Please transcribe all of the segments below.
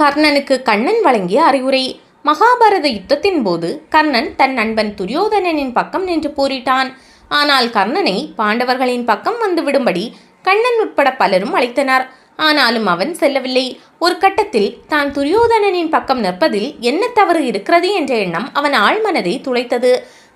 கர்ணனுக்கு கண்ணன் வழங்கிய அறிவுரை. மகாபாரத யுத்தத்தின் போது கர்ணன் தன் நண்பன் துரியோதனனின் பக்கம் நின்று போரிட்டான். ஆனால் கர்ணனை பாண்டவர்களின் பக்கம் வந்துவிடும்படி கண்ணன் உட்பட பலரும் அழைத்தனர். ஆனாலும் அவன் செல்லவில்லை. ஒரு கட்டத்தில் தான் துரியோதனனின் பக்கம் நிற்பதில் என்ன தவறு இருக்கிறது என்ற எண்ணம் அவன் ஆழ்மனதை துளைத்தது.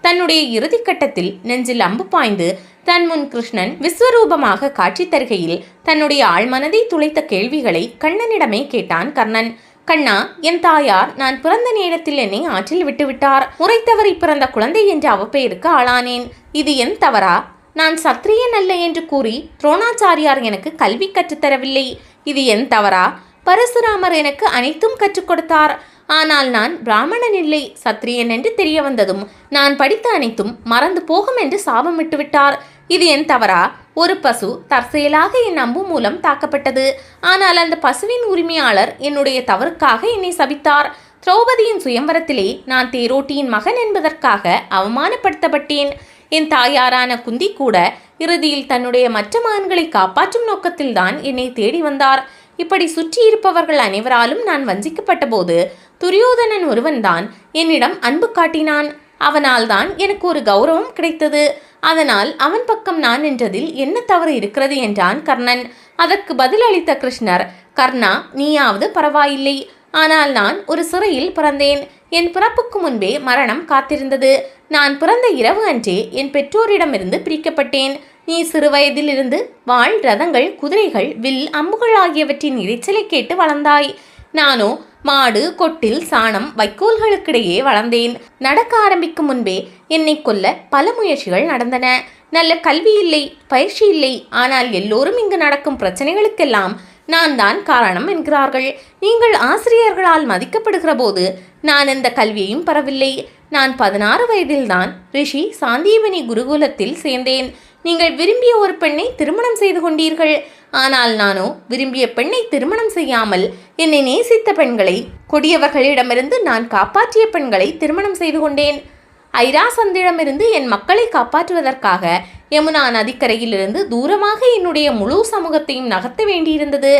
தன்னுடைய இறுதிக்கட்டத்தில் நெஞ்சில் அம்பு பாய்ந்து தன் முன் கிருஷ்ணன் விஸ்வரூபமாக காட்சி தருகையில் தன்னுடைய ஆழ்மனதை துளைத்த கேள்விகளை கண்ணனிடமே கேட்டான் கர்ணன். கண்ணா என் தாயார் நான் பிறந்த நேரத்தில் என்னை ஆற்றில் விட்டுவிட்டார். முறைத்தவரை பிறந்த குழந்தை என்ற அவப்பெயருக்கு ஆளானேன். இது என் தவறா? நான் சத்திரியன் அல்ல என்று கூறி துரோணாச்சாரியார் எனக்கு கல்வி கற்றுத்தரவில்லை இது என் தவறா? பரசுராமர் எனக்கு அனைத்தும் கற்றுக் கொடுத்தார். ஆனால் நான் பிராமணன் இல்லை சத்திரியன் என்று தெரிய வந்ததும் நான் படித்த அனைத்தும் மறந்து போகும் என்று சாபமிட்டு விட்டார் இது என் தவறா? ஒரு பசு தற்செயலாக என் அம்பு மூலம் தாக்கப்பட்டது. ஆனால் அந்த பசுவின் உரிமையாளர் என்னுடைய தவறுக்காக என்னை சபித்தார். திரௌபதியின் சுயம்பரத்திலே நான் தேரோட்டியின் மகன் என்பதற்காக அவமானப்படுத்தப்பட்டேன். என் தாயாரான குந்தி கூட இறுதியில் தன்னுடைய மற்ற மகன்களை காப்பாற்றும் நோக்கத்தில்தான் என்னை தேடி வந்தார். இப்படி சுற்றி இருப்பவர்கள் அனைவராலும் நான் வஞ்சிக்கப்பட்ட போது துரியோதனன் ஒருவன்தான் என்னிடம் அன்பு காட்டினான். அவனால் தான் எனக்கு ஒரு கௌரவம் கிடைத்தது. அதனால் அவன் பக்கம் நான் நின்றதில் என்ன தவறு இருக்கிறது என்றான் கர்ணன். அதற்கு பதிலளித்த கிருஷ்ணர் கர்ணா நீயாவது பரவாயில்லை. ஆனால் நான் ஒரு சிறையில் பிறந்தேன். என் பிறப்புக்கு முன்பே மரணம் காத்திருந்தது. நான் பிறந்த இரவு அன்றே என் பெற்றோரிடமிருந்து பிரிக்கப்பட்டேன். நீ சிறுவயதிலிருந்து வாள் ரதங்கள் குதிரைகள் வில் அம்புகள் ஆகியவற்றின் இறைச்சலை கேட்டு வளர்ந்தாய். நானோ மாடு கொட்டில் சாணம் வைக்கோல்களுக்கிடையே வளர்ந்தேன். நடக்க ஆரம்பிக்கும் முன்பே என்னை கொல்ல பல முயற்சிகள் நடந்தன. நல்ல கல்வி இல்லை பயிற்சி இல்லை. ஆனால் எல்லோரும் இங்கு நடக்கும் பிரச்சனைகளுக்கெல்லாம் நான் தான் காரணம் என்கிறார்கள். நீங்கள் ஆசிரியர்களால் மதிக்கப்படுகிற போது நான் எந்த கல்வியையும் பெறவில்லை. நான் பதினாறு வயதில்தான் ரிஷி சாந்தீவனி குருகுலத்தில் சேர்ந்தேன். நீங்கள் விரும்பிய ஒரு பெண்ணை திருமணம் செய்து கொண்டீர்கள். ஆனால் நானோ விரும்பிய பெண்ணை திருமணம் செய்யாமல் என்னை நேசித்த பெண்களை கொடியவர்களிடமிருந்து நான் காப்பாற்றிய பெண்களை திருமணம் செய்து கொண்டேன். ஐராசந்திடமிருந்து என் மக்களை காப்பாற்றுவதற்காக யமுனா நதிக்கரையிலிருந்து தூரமாக என்னுடைய முழு சமூகத்தையும் நகர்த்த வேண்டியிருந்தது.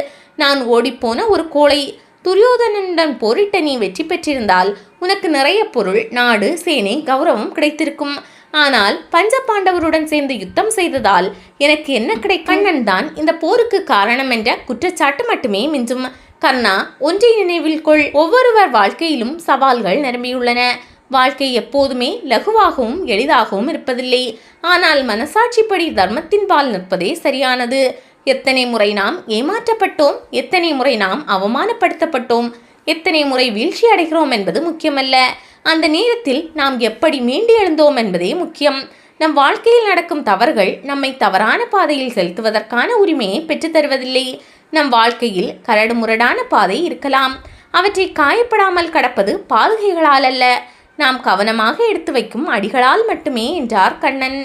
நான் ஓடிப்போன ஒரு கோழை துரியோதனனுடன் போரிட்ட நீ வெற்றி பெற்றிருந்தால் உனக்கு நிறைய பொருள் நாடு சேனை கௌரவம் கிடைத்திருக்கும். ஆனால் பஞ்ச பாண்டவருடன் சேர்ந்து யுத்தம் செய்ததால் எனக்கு என்ன கிடை கண்ணன் தான் இந்த போருக்கு காரணம் என்ற குற்றச்சாட்டு மட்டுமே மிஞ்சும். கர்ணா ஒன்றை நினைவில் கொள். ஒவ்வொருவர் வாழ்க்கையிலும் சவால்கள் நிரம்பியுள்ளன. வாழ்க்கை எப்போதுமே லகுவாகவும் எளிதாகவும் இருப்பதில்லை. ஆனால் மனசாட்சிப்படி தர்மத்தின் பால் நிற்பதே சரியானது. எத்தனை முறை நாம் ஏமாற்றப்பட்டோம் எத்தனை முறை நாம் அவமானப்படுத்தப்பட்டோம் எத்தனை முறை வீழ்ச்சி அடைகிறோம் என்பது முக்கியமல்ல. அந்த நேரத்தில் நாம் எப்படி மீண்டு எழுந்தோம் என்பதே முக்கியம். நம் வாழ்க்கையில் நடக்கும் தவறுகள் நம்மை தவறான பாதையில் செலுத்துவதற்கான உரிமையை பெற்றுத்தருவதில்லை நம் வாழ்க்கையில் கரடுமுரடான பாதை இருக்கலாம். அவற்றை காயப்படாமல் கடப்பது பாதுகைகளால் அல்ல. நாம் கவனமாக எடுத்து வைக்கும் அடிகளால் மட்டுமே என்றார் கண்ணன்.